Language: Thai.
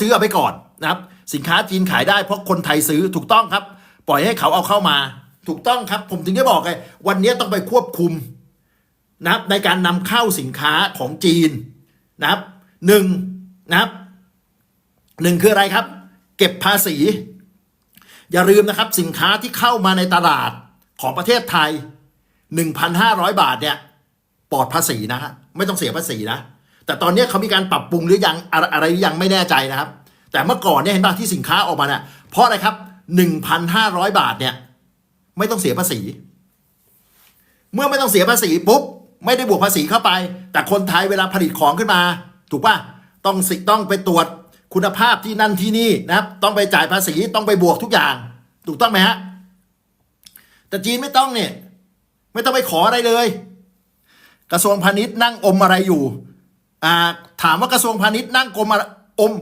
ซื้อเอาไปก่อนนะครับ สินค้าจีนขายได้เพราะคนไทยซื้อถูกต้องครับ ปล่อยให้เขาเอาเข้ามา ถูกต้องครับ ผมถึงได้บอกไงวันนี้ต้องไปควบคุมนะครับในการนำเข้าสินค้าของจีนนะครับหนึ่งนะครับหนึ่งคืออะไรครับ เก็บภาษี อย่าลืมนะครับสินค้าที่เข้ามาในตลาดของประเทศไทย 1,500 บาทเนี่ยปลอดภาษีนะฮะไม่ต้องเสียภาษีนะ แต่ตอนนี้เขามีการปรับปรุงหรือยังอะไรหรือยังไม่แน่ใจนะครับ แต่เมื่อก่อนเนี่ยเห็นป่ะที่สินค้าออกมาเนี่ยเพราะอะไรครับ 1,500 บาทเนี่ยไม่ต้องเสียภาษี เมื่อไม่ต้องเสียภาษีปุ๊บไม่ได้บวกภาษีเข้าไป แต่คนไทยเวลาผลิตของขึ้นมา ถูกป่ะต้องสิต้องไปตรวจคุณภาพที่นั่นที่นี่นะครับ ต้องไปจ่ายภาษีต้องไปบวกทุกอย่าง ถูกต้องไหมฮะแต่จีนไม่ต้องเนี่ยไม่ต้องไปขออะไรเลย กระทรวงพาณิชย์นั่งอมอะไรอยู่ ถามว่ากระทรวงพาณิชย์นั่งกรมอะไรอม